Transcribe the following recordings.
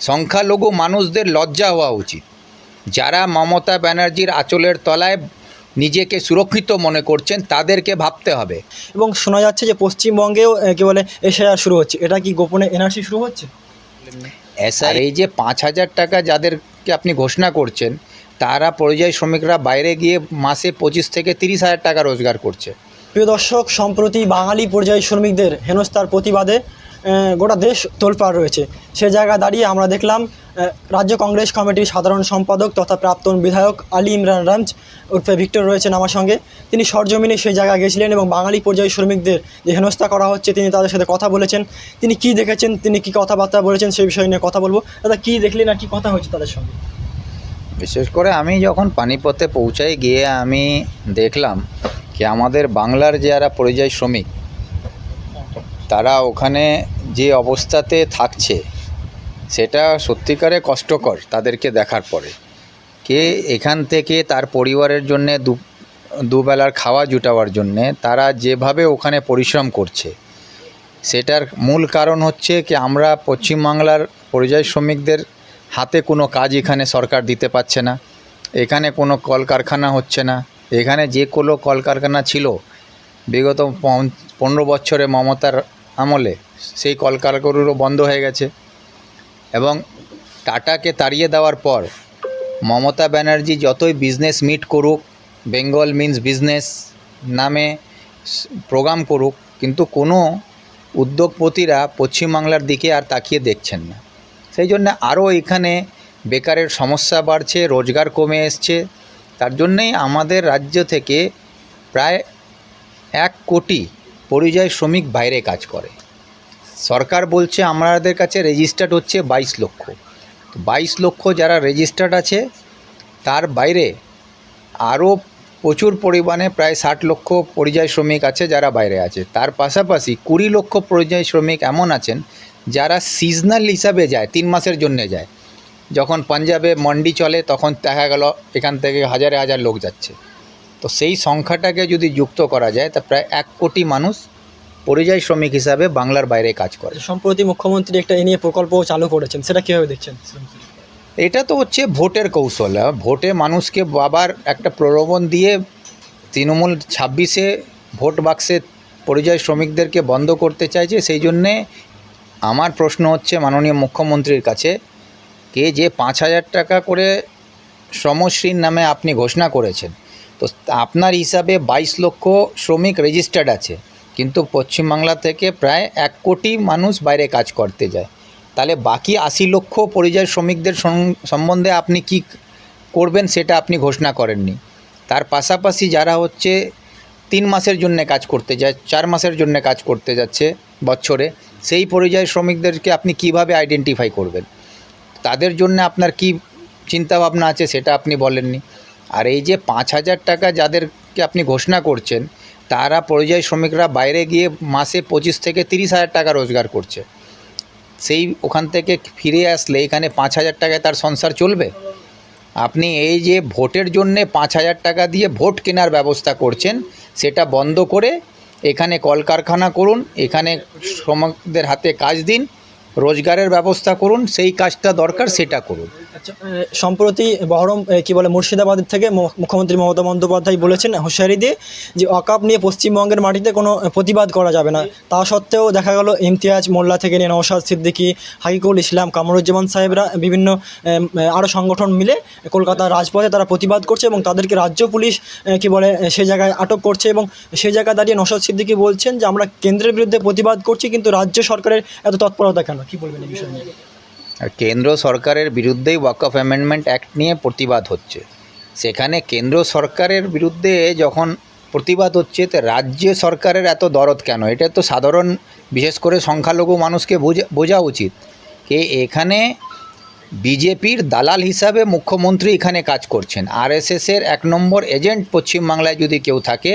সংখ্যালঘু মানুষদের লজ্জা হওয়া উচিত। যারা মমতা ব্যানার্জির আঁচলের তলায় নিজেকে সুরক্ষিত মনে করছেন তাদেরকে ভাবতে হবে। এবং শোনা যাচ্ছে যে পশ্চিমবঙ্গেও কি বলে এসআইআর শুরু হচ্ছে। এটা কি গোপনে এনআরসি শুরু হচ্ছে? আর এই যে পাঁচ হাজার টাকা যাদেরকে আপনি ঘোষণা করছেন তারা পরিযায়ী শ্রমিকরা বাইরে গিয়ে মাসে পঁচিশ থেকে তিরিশ হাজার টাকা রোজগার করছে। প্রিয় দর্শক সম্প্রতি বাঙালি পর্যায়ী শ্রমিকদের হেনস্থার প্রতিবাদে গোটা দেশ তোলপাড় রয়েছে। সে জায়গায় দাঁড়িয়ে আমরা দেখলাম রাজ্য কংগ্রেস কমিটির সাধারণ সম্পাদক তথা প্রাক্তন বিধায়ক আলী ইমরান রামজ উর্ফে ভিক্টর রয়েছেন আমার সঙ্গে। তিনি সরজমিনে সেই জায়গায় গেছিলেন এবং বাঙালি পর্যায়ী শ্রমিকদের যে হেনস্থা করা হচ্ছে, তিনি তাদের সাথে কথা বলেছেন। তিনি কি দেখেছেন, তিনি কি কথাবার্তা বলেছেন, সেই বিষয় নিয়ে কথা বলব। দাদা, কী দেখলেন আর কি কথা হয়েছে তাদের সঙ্গে? বিশেষ করে আমি যখন পানিপথে পৌঁছাই, গিয়ে আমি দেখলাম কি আমাদের বাংলার যারা পরিযায়ী শ্রমিক, তারা ওখানে যে অবস্থাতে থাকছে, সেটা সত্যিকারে কষ্টকর তাদেরকে দেখার পরে। কে এখান থেকে তার পরিবারের জন্যে দু, দুবেলার খাওয়া জুটাবার জন্যে তারা যেভাবে ওখানে পরিশ্রম করছে, সেটার মূল কারণ হচ্ছে কি আমরা পশ্চিমবাংলার পরিযায়ী শ্রমিকদের হাতে কোনো কাজ এখানে সরকার দিতে পারছে না, এখানে কোনো কলকারখানা হচ্ছে না, এখানে যে কোনো কলকারখানা ছিল, বিগত পন- পনেরো বছরে মমতার আমলে। সেই কলকারখানাগুলো বন্ধ হয়ে গেছে। এবং টাটাকে তাড়িয়ে দেওয়ার পর মমতা ব্যানার্জি যতই বিজনেস মিট করুক বেঙ্গল মিন্স বিজনেস নামে প্রোগ্রাম করুক, কিন্তু কোনো উদ্যোগপতিরা পশ্চিমবাংলার দিকে আর তাকিয়ে দেখছেন না। সেই জন্য আরও এখানে বেকারের সমস্যা বাড়ছে, রোজগার কমে এসছে। তার জন্যেই আমাদের রাজ্য থেকে প্রায় এক কোটি পরিযায়ী শ্রমিক বাইরে কাজ করে। সরকার বলছে, আমাদের কাছে রেজিস্টার্ড হচ্ছে বাইশ লক্ষ। বাইশ লক্ষ যারা রেজিস্টার্ড আছে, তার বাইরে আরও প্রচুর পরিমাণে প্রায় ষাট লক্ষ পরিযায়ী শ্রমিক আছে যারা বাইরে আছে। তার পাশাপাশি কুড়ি লক্ষ পরিযায়ী শ্রমিক এমন আছেন যারা সিজনাল হিসাবে যায়, তিন মাসের জন্য যায়। যখন পাঞ্জাবে মন্ডি চলে, তখন দেখা গেল এখান থেকে হাজারে হাজার লোক যাচ্ছে। তো সেই সংখ্যাটাকে যদি যুক্ত করা যায় তা প্রায় এক কোটি মানুষ পরিযায়ী শ্রমিক হিসাবে বাংলার বাইরে কাজ করে। সম্প্রতি মুখ্যমন্ত্রী একটা এ নিয়ে প্রকল্প চালু করেছেন সেটা কীভাবে দেখছেন? এটা তো হচ্ছে ভোটের কৌশল। ভোটে মানুষকে বাবার একটা প্রলোভন দিয়ে তৃণমূল ছাব্বিশে ভোট বাক্সে পরিযায়ী শ্রমিকদেরকে বন্ধ করতে চাইছে সেই জন্যে আমার প্রশ্ন হচ্ছে মাননীয় মুখ্যমন্ত্রীর কাছে কে যে পাঁচ হাজার টাকা করে শ্রমশ্রীর নামে আপনি ঘোষণা করেছেন তো আপনার হিসাবে বাইশ লক্ষ শ্রমিক রেজিস্টার্ড আছে, কিন্তু পশ্চিমবাংলা থেকে প্রায় এক কোটি মানুষ বাইরে কাজ করতে যায়। তাহলে বাকি আশি লক্ষ পরিযায়ী শ্রমিকদের সম্বন্ধে আপনি কি করবেন সেটা আপনি ঘোষণা করেননি। তার পাশাপাশি যারা হচ্ছে তিন মাসের জন্য কাজ করতে যায়, চার মাসের জন্য কাজ করতে যাচ্ছে বছরে, সেই পরিযায়ী শ্রমিকদেরকে আপনি কীভাবে আইডেন্টিফাই করবেন? তাদের জন্য আপনার কি চিন্তাভাবনা আছে সেটা আপনি বলেননি। আর এই যে পাঁচ হাজার টাকা যাদেরকে আপনি ঘোষণা করছেন, তারা পরিযায়ী শ্রমিকরা বাইরে গিয়ে মাসে পঁচিশ থেকে তিরিশ হাজার টাকা রোজগার করছে। সেই ওখান থেকে ফিরে আসলে এখানে পাঁচ হাজার টাকায় তার সংসার চলবে? আপনি এই যে ভোটের জন্যে পাঁচ হাজার টাকা দিয়ে ভোট কেনার ব্যবস্থা করছেন, সেটা বন্ধ করে এখানে কলকারখানা করুন, এখানে শ্রমিকদের হাতে কাজ দিন, রোজগারের ব্যবস্থা করুন, সেই কাজটা দরকার সেটা করুন। সম্প্রতি বহরম কি বলে মুর্শিদাবাদের থেকে মুখ্যমন্ত্রী মমতা বন্দ্যোপাধ্যায় বলেছেন হুঁশিয়ারি দিয়ে যে অকাপ নিয়ে পশ্চিমবঙ্গের মাটিতে কোনো প্রতিবাদ করা যাবে না। তা সত্ত্বেও দেখা গেল ইমতিয়াজ মোল্লা থেকে নিয়ে নওশাদ সিদ্দিকী, হাকিকুল ইসলাম, কামরুজ্জামান সাহেবরা বিভিন্ন আরও সংগঠন মিলে কলকাতার রাজপথে তারা প্রতিবাদ করছে এবং তাদেরকে রাজ্য পুলিশ কি বলে সেই জায়গায় আটক করছে এবং সেই জায়গায় দাঁড়িয়ে নওশাদ সিদ্দিকী বলছেন যে আমরা কেন্দ্রের বিরুদ্ধে প্রতিবাদ করছি কিন্তু রাজ্য সরকারের এত তৎপরতা কেন? কি বলবেন এই বিষয়ে কেন্দ্র সরকারের বিরুদ্ধেই ওয়াক অফ অ্যামেন্ডমেন্ট অ্যাক্ট নিয়ে প্রতিবাদ হচ্ছে। সেখানে কেন্দ্র সরকারের বিরুদ্ধে যখন প্রতিবাদ হচ্ছে, তো রাজ্য সরকারের এত দরদ কেন? এটা তো সাধারণ, বিশেষ করে সংখ্যালঘু মানুষকে বোঝা বোঝা উচিত। যে এখানে বিজেপির দালাল হিসাবে মুখ্যমন্ত্রী এখানে কাজ করছেন। আরএসএসের এক নম্বর এজেন্ট পশ্চিমবাংলায় যদি কেউ থাকে,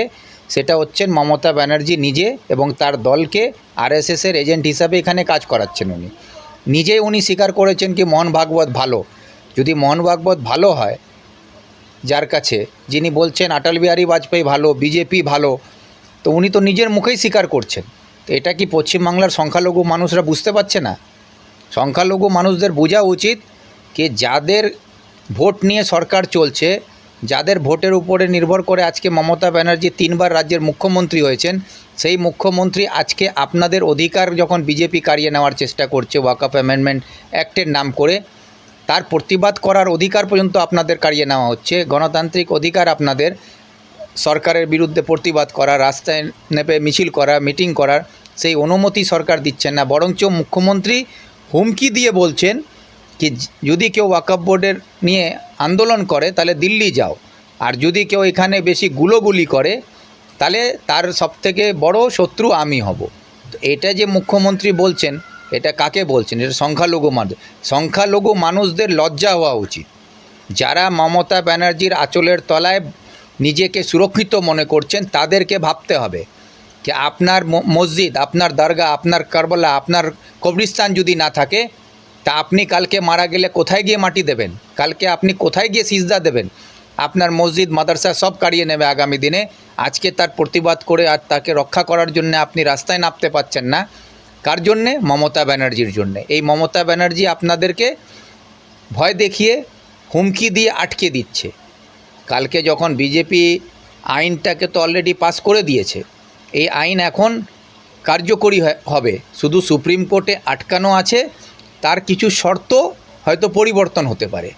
সেটা হচ্ছেন মমতা ব্যানার্জি নিজে এবং তার দলকে আরএসএসের এজেন্ট হিসাবে এখানে কাজ করাচ্ছেন উনি। নিজেই উনি স্বীকার করেছেন কি মোহন ভাগবত ভালো। যদি মোহন ভাগবত ভালো হয়, যার কাছে, যিনি বলছেন অটল বিহারী বাজপেয়ী ভালো, বিজেপি ভালো, তো উনি তো নিজের মুখেই স্বীকার করছেন। তো এটা কি পশ্চিমবাংলার সংখ্যালঘু মানুষরা বুঝতে পারছে না? সংখ্যালঘু মানুষদের বোঝা উচিত কি যাদের ভোট নিয়ে সরকার চলছে যাদের ভোটের উপরে নির্ভর করে আজকে মমতা ব্যানার্জি তিনবার রাজ্যের মুখ্যমন্ত্রী হয়েছেন, সেই মুখ্যমন্ত্রী আজকে আপনাদের অধিকার যখন বিজেপি কারিয়ে নেওয়ার চেষ্টা করছে ওয়াকআপ অ্যামেন্ডমেন্ট অ্যাক্টের নাম করে, তার প্রতিবাদ করার অধিকার পর্যন্ত আপনাদের কারিয়ে নেওয়া হচ্ছে। গণতান্ত্রিক অধিকার আপনাদের, সরকারের বিরুদ্ধে প্রতিবাদ করা, রাস্তায় নেপে মিছিল করা, মিটিং করার, সেই অনুমতি সরকার দিচ্ছেন না। বরঞ্চ মুখ্যমন্ত্রী হুমকি দিয়ে বলছেন কি যদি কেউ ওয়াকআপ বোর্ডের নিয়ে আন্দোলন করে, তাহলে দিল্লি যাও। আর যদি কেউ এখানে বেশি গুলোগুলি করে, তাহলে তার সবথেকে বড় শত্রু আমি হব। এটা যে মুখ্যমন্ত্রী বলছেন, এটা কাকে বলছেন? এটা সংখ্যালঘু মানুষ সংখ্যালঘু মানুষদের লজ্জা হওয়া উচিত। যারা মমতা ব্যানার্জির আঁচলের তলায় নিজেকে সুরক্ষিত মনে করছেন, তাদেরকে ভাবতে হবে যে আপনার মসজিদ, আপনার দরগা, আপনার কারবালা, আপনার কবরিস্তান যদি না থাকে তা আপনি কালকে মারা গেলে কোথায় গিয়ে মাটি দেবেন? কালকে আপনি কোথায় গিয়ে সিজদা দেবেন? আপনার মসজিদ, মাদ্রাসা সব কাড়িয়ে নেবে আগামী দিনে। আজকে তার প্রতিবাদ করে আর তাকে রক্ষা করার জন্য আপনি রাস্তায় নামতে পারছেন না। কার জন্যে? মমতা ব্যানার্জির জন্যে। এই মমতা ব্যানার্জি আপনাদেরকে ভয় দেখিয়ে হুমকি দিয়ে আটকে দিচ্ছে। কালকে যখন বিজেপি আইনটাকে তো অলরেডি পাস করে দিয়েছে, এই আইন এখন কার্যকরী হবে। শুধু সুপ্রিম কোর্টে আটকানো আছে তার কিছু শর্ত হয়তো পরিবর্তন হতে পারে।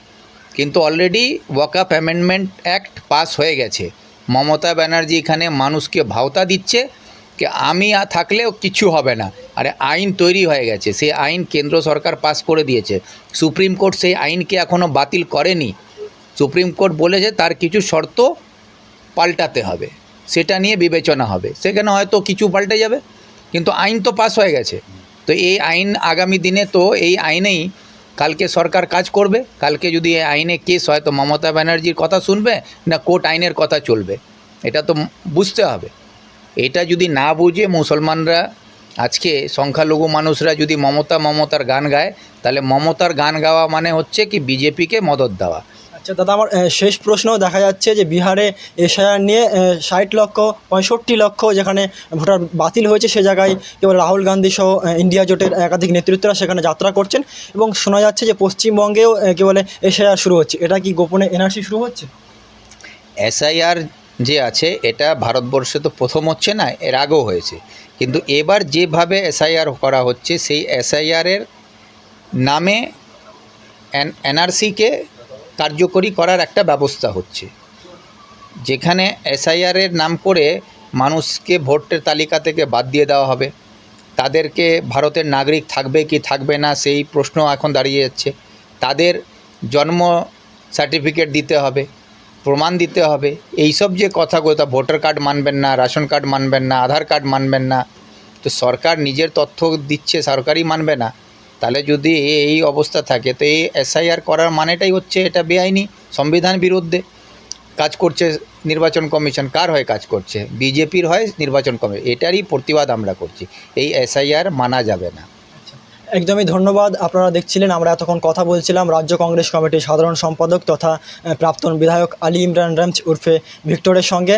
কিন্তু already Waqf amendment act pass হয়ে গেছে। মমতা ব্যানার্জি এখানে মানুষকে ভাওতা দিচ্ছে যে আমি থাকলেও কিছু হবে না। আরে আইন তৈরি হয়ে গেছে। সেই আইন কেন্দ্র সরকার পাস করে দিয়েছে। সুপ্রিম কোর্ট সেই আইনকে এখনও বাতিল করেনি। সুপ্রিম কোর্ট বলেছে তার কিছু শর্ত পাল্টাতে হবে। সেটা নিয়ে বিবেচনা হবে। সেখানে হয়তো কিছু পাল্টে যাবে। কিন্তু আইন তো পাস হয়ে গেছে। তো এই আইন আগামী দিনে তো এই আইনেই কালকে সরকার কাজ করবে। কালকে যদি এই আইনে কেস হয়, তো মমতা ব্যানার্জির কথা শুনবে না কোর্ট আইনের কথা চলবে। এটা তো বুঝতে হবে। এটা যদি না বুঝে মুসলমানরা, আজকে সংখ্যালঘু মানুষরা যদি মমতা মমতার গান গায়, তাহলে মমতার গান গাওয়া মানে হচ্ছে কি, বিজেপিকে মদত দেওয়া। আচ্ছা দাদা আমার শেষ প্রশ্ন দেখা যাচ্ছে যে বিহারে এসআইআর নিয়ে ষাট লক্ষ পঁয়ষট্টি লক্ষ যেখানে ভোটার বাতিল হয়েছে সে জায়গায় কেবল রাহুল গান্ধী সহ ইন্ডিয়া জোটের একাধিক নেতৃত্বরা সেখানে যাত্রা করছেন এবং শোনা যাচ্ছে যে পশ্চিমবঙ্গেও আহ, কি বলে এসআইআর শুরু হচ্ছে। এটা কি গোপনে এনআরসি শুরু হচ্ছে? এসআইআর যে আছে এটা ভারতবর্ষে তো প্রথম হচ্ছে না এর আগেও হয়েছে। কিন্তু এবার যেভাবে এসআইআর করা হচ্ছে সেই এসআইআরের নামে এন এনআরসিকে কার্যকরী করার একটা ব্যবস্থা হচ্ছে। যেখানে এসআইআরের নাম করে মানুষকে ভোটের তালিকা থেকে বাদ দিয়ে দেওয়া হবে। তাদেরকে ভারতের নাগরিক থাকবে কি থাকবে না সেই প্রশ্ন এখন দাঁড়িয়ে যাচ্ছে। তাদের জন্ম সার্টিফিকেট দিতে হবে, প্রমাণ দিতে হবে। এইসব যে কথাগুলো তা ভোটার কার্ড মানবেন না, রেশন কার্ড মানবেন না, আধার কার্ড মানবেন না, তো সরকার নিজের তথ্য দিচ্ছে, সরকারই মানবে না। তাহলে যদি এই অবস্থা থাকে, তো এই এসআইআর করার মানেটাই হচ্ছে এটা বেআইনি সংবিধান বিরুদ্ধে কাজ করছে নির্বাচন কমিশন। কার হয়ে কাজ করছে? বিজেপির হয় নির্বাচন কমিশন। এটারই প্রতিবাদ আমরা করছি। এই এসআইআর মানা যাবে না। একদমই ধন্যবাদ। আপনারা দেখছিলেন, আমরা এতক্ষণ কথা বলছিলাম রাজ্য কংগ্রেস কমিটির সাধারণ সম্পাদক তথা প্রাক্তন বিধায়ক আলী ইমরান রামচ উর্ফে ভিক্টরের সঙ্গে।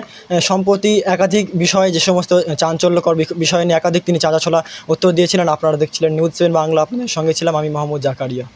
সম্প্রতি একাধিক বিষয়ে যে সমস্ত চাঞ্চল্যকর বিষয় নিয়ে একাধিক তিনি চাঁচাছোলা উত্তর দিয়েছিলেন, আপনারা দেখছিলেন, নিউজ সেভেন বাংলা আপনাদের সঙ্গে ছিলাম আমি মোহাম্মদ জাকারিয়া।